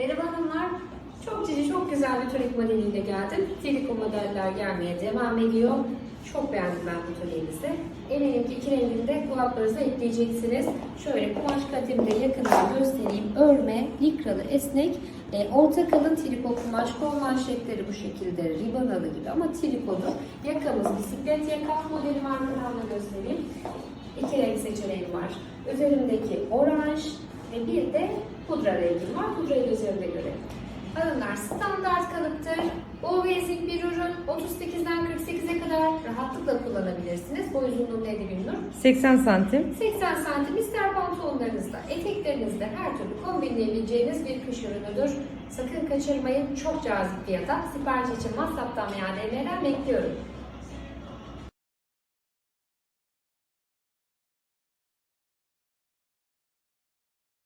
Merhaba hanımlar. Çok cici, çok güzel bir tonik modeliyle geldim. Triko modeller gelmeye devam ediyor. Çok beğendim ben bu toniğimizi. Eminim ki iki renginde kulaklarınıza ekleyeceksiniz. Şöyle kumaş katimde yakından göstereyim. Örme, likralı, esnek, e, orta kalın triko kumaş. Kol manşetleri bu şekilde ribanalı gibi ama trikodur. Yakamız bisiklet yaka modeli var. Da göstereyim. İki renk seçeneğim var. Üzerimdeki oranj ve bir de pudra rengim var. Pudrayı üzerinde görelim. Alınlar standart kalıptır. Bol basic bir ürün. 38'den 48'e kadar rahatlıkla kullanabilirsiniz. Boy uzunluğu neydi Gülnur? 80 santim. 80 santim ister pantolonlarınızda, eteklerinizde her türlü kombinleyebileceğiniz bir kış ürünüdür. Sakın kaçırmayın. Çok cazip fiyata. Sipariş için WhatsApp'tan veya DM'den bekliyorum.